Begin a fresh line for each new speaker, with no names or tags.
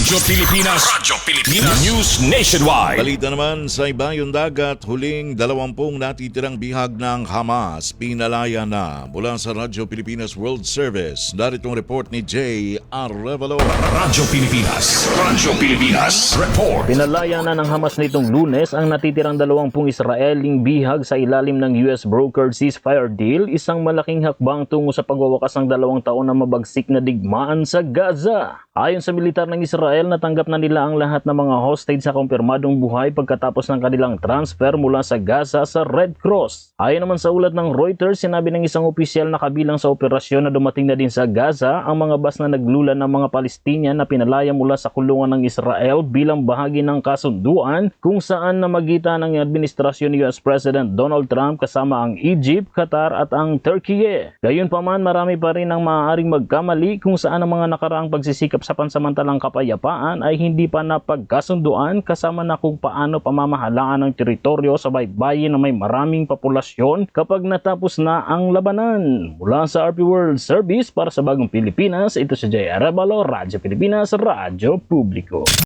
Radyo Pilipinas. Radyo Pilipinas. News Nationwide.
Balita naman sa ibayong dagat, huling dalawampung natitirang bihag ng Hamas pinalaya na mula sa Radyo Pilipinas World Service. Narito ang report ni Jay Arevalo.
Radyo Pilipinas. Radyo Pilipinas. Report.
Pinalaya na ng Hamas nitong lunes ang natitirang dalawampung Israeling bihag sa ilalim ng US brokered ceasefire deal, isang malaking hakbang tungo sa pagwawakas ng dalawang taon na mabagsik na digmaan sa Gaza. Ayon sa militar ng Israel, natanggap na nila ang lahat ng mga hostage sa kumpirmadong buhay pagkatapos ng kanilang transfer mula sa Gaza sa Red Cross. Ayon naman sa ulat ng Reuters, sinabi ng isang opisyal na kabilang sa operasyon na dumating na din sa Gaza ang mga bas na naglulan ng mga Palestinian na pinalaya mula sa kulungan ng Israel bilang bahagi ng kasunduan kung saan namagitan ng administrasyon ni US President Donald Trump kasama ang Egypt, Qatar at ang Turkey. Gayunpaman, marami pa rin ang maaaring magkamali kung saan ang mga nakaraang pagsisikap sa pansamantalang kapayapaan ay hindi pa napagkasunduan kasama na kung paano pamamahalaan ng teritoryo sa baybayin na may maraming populasyon kapag natapos na ang labanan. Mula sa RP World Service para sa Bagong Pilipinas, ito si Jay Arevalo, Radyo Pilipinas, Radyo Publiko.